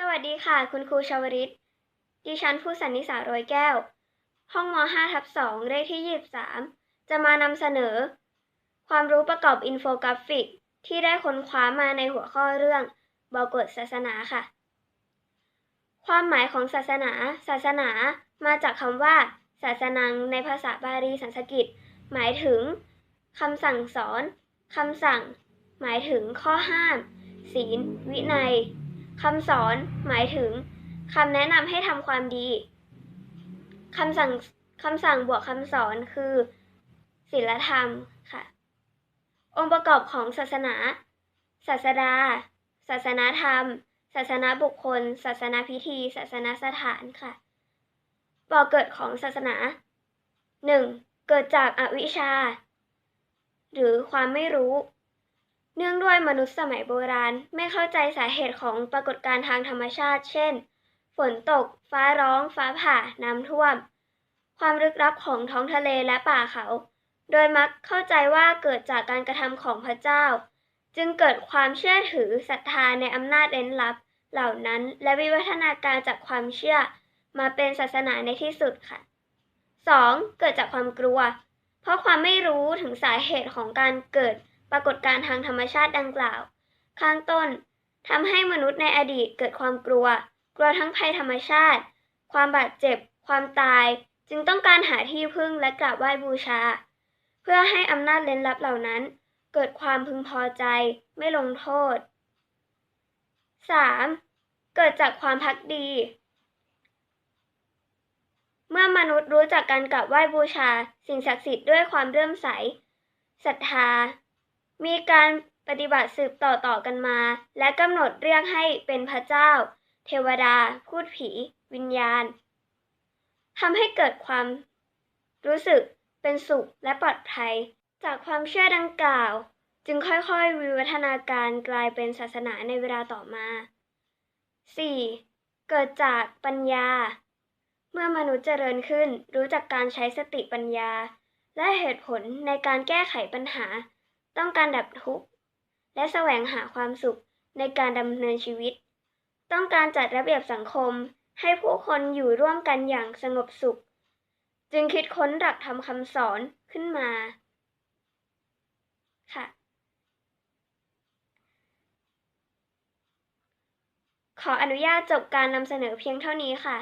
สวัสดีค่ะ คุณครูชาวริต ดิฉันผู้สันนิสาโรยแก้ว ห้องม 5 ทับ2เลขที่ 23 จะมานำเสนอ ความรู้ประกอบอินโฟกราฟิก ที่ได้ค้นคว้ามาในหัวข้อเรื่องบอกฎศาสนาค่ะ ความหมายของศาสนา ศาสนามาจากคำว่า ศาสนังในภาษาบาลีสันสกฤต หมายถึงคำสั่งสอนคำสั่ง หมายถึงข้อห้าม ศีล วินัย คำสอนหมายถึงคำแนะนำให้ทำความดีคำสั่งคำสั่งบวกคำสอนคือศีลธรรมค่ะ องค์ประกอบของศาสนา ศาสดา ศาสนาธรรม ศาสนาบุคคล ศาสนาพิธี ศาสนาสถานค่ะบ่อเกิดของศาสนา 1. เกิดจากอวิชชา หรือความไม่รู้ เนื่องด้วยมนุษย์สมัยโบราณไม่เข้าใจสาเหตุของปรากฏการณ์ทางธรรมชาติ เช่น ฝนตก ฟ้าร้อง ฟ้าผ่า น้ำท่วม ความลึกลับของท้องทะเลและป่าเขา โดยมักเข้าใจว่าเกิดจากการกระทำของพระเจ้า จึงเกิดความเชื่อถือศรัทธาในอำนาจเร้นลับ เหล่านั้นและวิวัฒนาการจากความเชื่อ มาเป็นศาสนาในที่สุดค่ะ 2. เกิดจากความกลัว เพราะความไม่รู้ถึงสาเหตุของการเกิด ปรากฏการณ์ทางธรรมชาติดังกล่าว ข้างต้นทำให้มนุษย์ในอดีตเกิดความกลัว กลัวทั้งภัยธรรมชาติ ความบาดเจ็บ ความตาย จึงต้องการหาที่พึ่งและกราบไหว้บูชา เพื่อให้อำนาจเร้นลับเหล่านั้น เกิดความพึงพอใจ ไม่ลงโทษ 3. เกิดจากความพักดี เมื่อมนุษย์รู้จักการกราบไหว้บูชา สิ่งศักดิ์สิทธิ์ด้วยความเลื่อมใสศรัทธา มีการปฏิบัติสืบต่อๆกันมา และกำหนดเรียกให้เป็นพระเจ้า เทวดา พูดผี วิญญาณทำให้เกิดความ รู้สึกเป็นสุขและปลอดภัย จากความเชื่อดังกล่าว จึงค่อยๆ วิวัฒนาการกลายเป็นศาสนาในเวลาต่อมา 4. เกิดจากปัญญา เมื่อมนุษย์เจริญขึ้น รู้จักการใช้สติปัญญา และเหตุผลในการแก้ไขปัญหา ต้องการดับทุกข์และแสวงหาความสุขในการดำเนินชีวิต ต้องการจัดระเบียบสังคมให้ผู้คนอยู่ร่วมกันอย่างสงบสุข จึงคิดค้นหลักธรรมคำสอนขึ้นมาค่ะ ขออนุญาตจบการนำเสนอเพียงเท่านี้ค่ะ